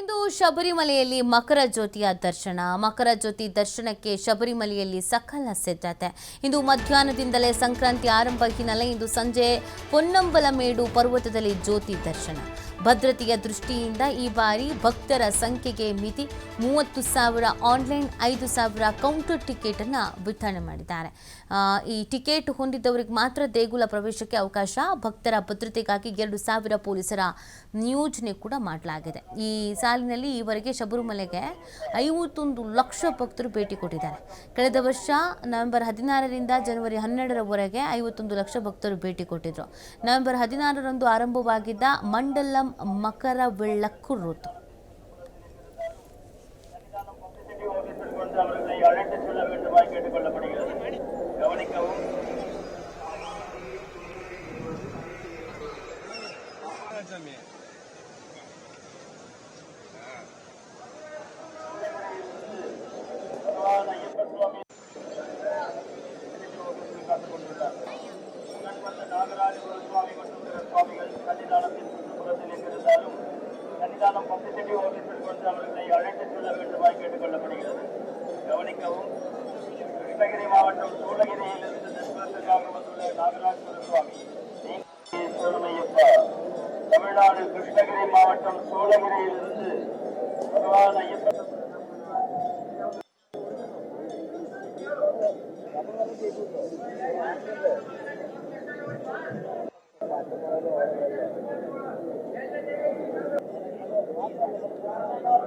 ಇಂದು ಶಬರಿಮಲೆಯಲ್ಲಿ ಮಕರ ಜ್ಯೋತಿಯ ದರ್ಶನ. ಮಕರ ಜ್ಯೋತಿ ದರ್ಶನಕ್ಕೆ ಶಬರಿಮಲೆಯಲ್ಲಿ ಸಕಲ ಸಿದ್ಧತೆ. ಇಂದು ಮಧ್ಯಾಹ್ನದಿಂದಲೇ ಸಂಕ್ರಾಂತಿ ಆರಂಭ ಹಿನ್ನೆಲೆ ಇಂದು ಸಂಜೆ ಪೊನ್ನಂಬಲಮೇಡು ಪರ್ವತದಲ್ಲಿ ಜ್ಯೋತಿ ದರ್ಶನ. ಭದ್ರತೆಯ ದೃಷ್ಟಿಯಿಂದ ಈ ಬಾರಿ ಭಕ್ತರ ಸಂಖ್ಯೆಗೆ ಮಿತಿ ಮೂವತ್ತು ಸಾವಿರ ಆನ್ಲೈನ್, ಐದು ಸಾವಿರ ಕೌಂಟರ್ ಟಿಕೆಟ್ ಅನ್ನ ವಿತರಣೆ ಮಾಡಿದ್ದಾರೆ. ಈ ಟಿಕೆಟ್ ಹೊಂದಿದ್ದವರಿಗೆ ಮಾತ್ರ ದೇಗುಲ ಪ್ರವೇಶಕ್ಕೆ ಅವಕಾಶ. ಭಕ್ತರ ಭದ್ರತೆಗಾಗಿ ಎರಡು ಸಾವಿರ ಪೊಲೀಸರ ನಿಯೋಜನೆ ಕೂಡ ಮಾಡಲಾಗಿದೆ. ಈ ಸಾಲಿನಲ್ಲಿ ಈವರೆಗೆ ಶಬರಿಮಲೆಗೆ ಐವತ್ತೊಂದು ಲಕ್ಷ ಭಕ್ತರು ಭೇಟಿ ಕೊಟ್ಟಿದ್ದಾರೆ. ಕಳೆದ ವರ್ಷ ನವೆಂಬರ್ ಹದಿನಾರರಿಂದ ಜನವರಿ ಹನ್ನೆರಡರವರೆಗೆ ಐವತ್ತೊಂದು ಲಕ್ಷ ಭಕ್ತರು ಭೇಟಿ ಕೊಟ್ಟಿದ್ದರು ನವೆಂಬರ್ ಹದಿನಾರರಂದು ಆರಂಭವಾಗಿದ್ದ ಮಂಡಲಂ ಮಕರ ಬೆಳ್ಳಕ್ಕು ಋತು. எங்கிருந்தாலும் சன்னிதானம் பப்ளிசிட்டி ஆபீஸில் கொண்டு அவர்களை அழைத்து செல்ல வேண்டுமாய் கேட்டுக்கொள்ளப்படுகிறது கவனிக்கவும் கிருஷ்ணகிரி மாவட்டம் சூளகிரியிலிருந்து தரிசனத்திற்காக வந்துள்ள நாகராஜபுர சுவாமி சரணமையப்பா தமிழ்நாடு கிருஷ்ணகிரி மாவட்டம் சூளகிரியிலிருந்து பகவான் Thank you.